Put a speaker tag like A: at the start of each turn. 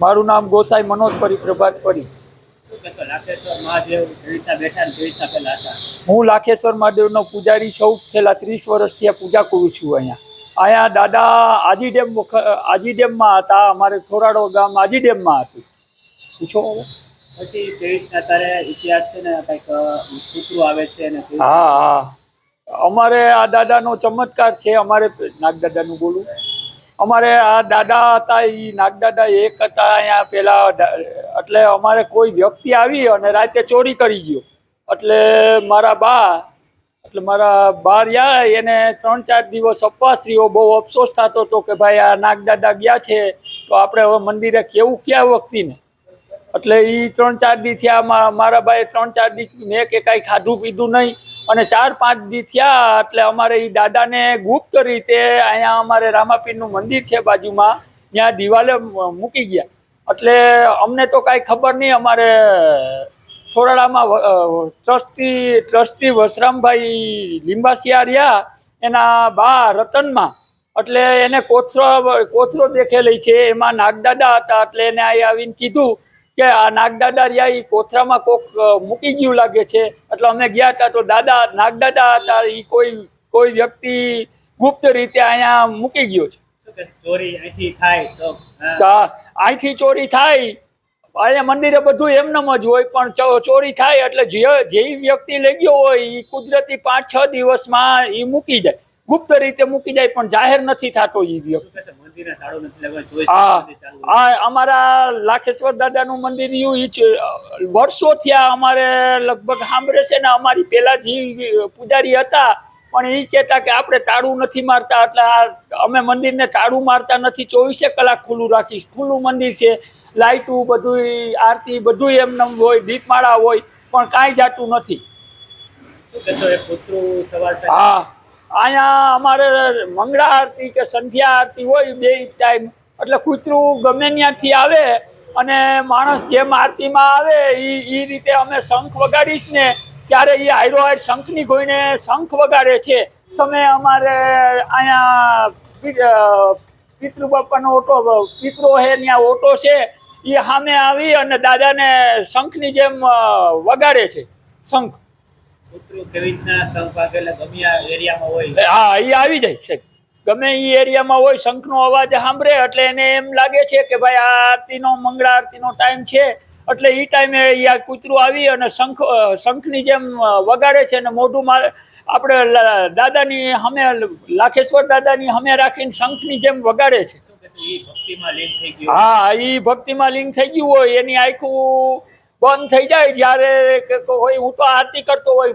A: મારું નામ ગોસાઈ મનોજ પરી પ્રભાત પરી.
B: લાખેશ્વર મહાદેવ કેવી બેઠા ને પહેલા હતા?
A: હું લાખેશ્વર મહાદેવનો પૂજારી સૌ છેલ્લા ત્રીસ વર્ષથી પૂજા કરું છું અહીંયા. અહીંયા દાદા આજી ડેમ આજી ડેમમાં હતા અમારે થોરાડો ગામ આજી ડેમમાં હતું. પૂછો
B: પછી કેવી રીતના તારે ઇતિહાસ છે ને કંઈક કૂતરું આવે છે ને
A: હા હા. અમારે આ દાદાનો ચમત્કાર છે અમારે નાગદાદાનું બોલું. અમારે આ દાદા હતા એ નાગદાદા એક હતા અહીંયા પેલા એટલે અમારે કોઈ વ્યક્તિ આવી અને રાતે ચોરી કરી ગયો. એટલે મારા બા, એટલે મારા બા રહ્યા એને ત્રણ ચાર દિવસ રહ્યો બહુ અફસોસ થતો હતો કે ભાઈ આ નાગદાદા ગયા છે, તો આપણે હવે મંદિરે કેવું ક્યાં વ્યક્તિને એટલે એ ત્રણ ચાર દી થયા મારા ભાઈ ત્રણ ચાર દી મેં કે કાંઈ ખાધું પીધું નહીં. અને ચાર, પાંચ દી થયા એટલે અમારે એ દાદાને ગુપ્ત રીતે અહીંયા અમારે રામાપીરનું મંદિર છે બાજુમાં, ત્યાં દિવાલે મૂકી ગયા. એટલે અમને તો કાંઈ ખબર નહીં, અમારે થોરાડામાં ટ્રસ્ટી ટ્રસ્ટી વસરામભાઈ લીંબાસિયા રહ્યા, એના બા રતનમાં. એટલે એને કોથરો કોથરો દેખેલી છે, એમાં નાગદાદા હતા, એટલે એને અહીં આવીને કીધું કે આ નાગદાદા રહ્યા એ કોથરામાં કોક મૂકી ગયું લાગે છે. એટલે અમે ગયા હતા તો દાદા નાગદાદા હતા એ કોઈ કોઈ વ્યક્તિ ગુપ્ત રીતે અહીંયા મૂકી ગયો છે.
B: ચોરી અહીંથી થાય તો હા,
A: તો આ અહીંથી ચોરી થાય અહીંયા મંદિરે બધું એમનેમ જ હોય પણ ચોરી થાય એટલે જે જે વ્યક્તિ લઈ ગયો હોય એ કુદરતી પાંચ છ દિવસમાં એ મૂકી જાય. ગુપ્ત રીતે મૂકી જાય પણ જાહેર નથી થતો એ વ્યક્તિ. અમારા લાખેશ્વર દાદાનું મંદિર એવું વર્ષો થયા અમારે લગભગ સાંભળે છે ને અમારી પેલા જે પૂજારી હતા પણ એ કહેતા કે આપણે તાળું નથી મારતા એટલે આ અમે મંદિરને તાળું મારતા નથી ચોવીસે કલાક ખુલ્લું રાખીશ. ખુલ્લું મંદિર છે લાઇટું બધું આરતી બધું એમને હોય દીપમાળા હોય પણ કાંઈ જાતું નથી. હા. અહીંયા અમારે મંગળા આરતી કે સંધ્યા આરતી હોય બે ટાઈમ. એટલે કૂતરું ગમે ત્યાંથી આવે અને માણસ જેમ આરતીમાં આવે એ એ રીતે અમે શંખ વગાડીશ ને, ત્યારે એ આયરો હાયર શંખની ગોઈને શંખ વગાડે છે. તમે અમારે અહીંયા પિતૃ બાપાનો ઓટો પિતરો હે ત્યાં ઓટો છે એ સામે આવી અને દાદાને શંખની જેમ વગાડે છે, શંખ. હા એ આવી જાય સાહેબ. ગમે એ એરિયામાં હોય શંખનો અવાજ સાંભળે એટલે એને એમ લાગે છે કે ભાઈ આ આરતીનો મંગળા આરતીનો ટાઈમ છે. એટલે એ ટાઈમે આ કૂતરું આવી અને શંખ શંખની જેમ વગાડે છે અને મોઢું મારે આપણે દાદાની અમે લાખેશ્વર દાદાની અમે રાખીને શંખની જેમ વગાડે છે. હા એ ભક્તિમાં લીન થઈ ગયું હોય એની આખું બંધ થઈ જાય જ્યારે કોઈ હું તો આરતી કરતો હોય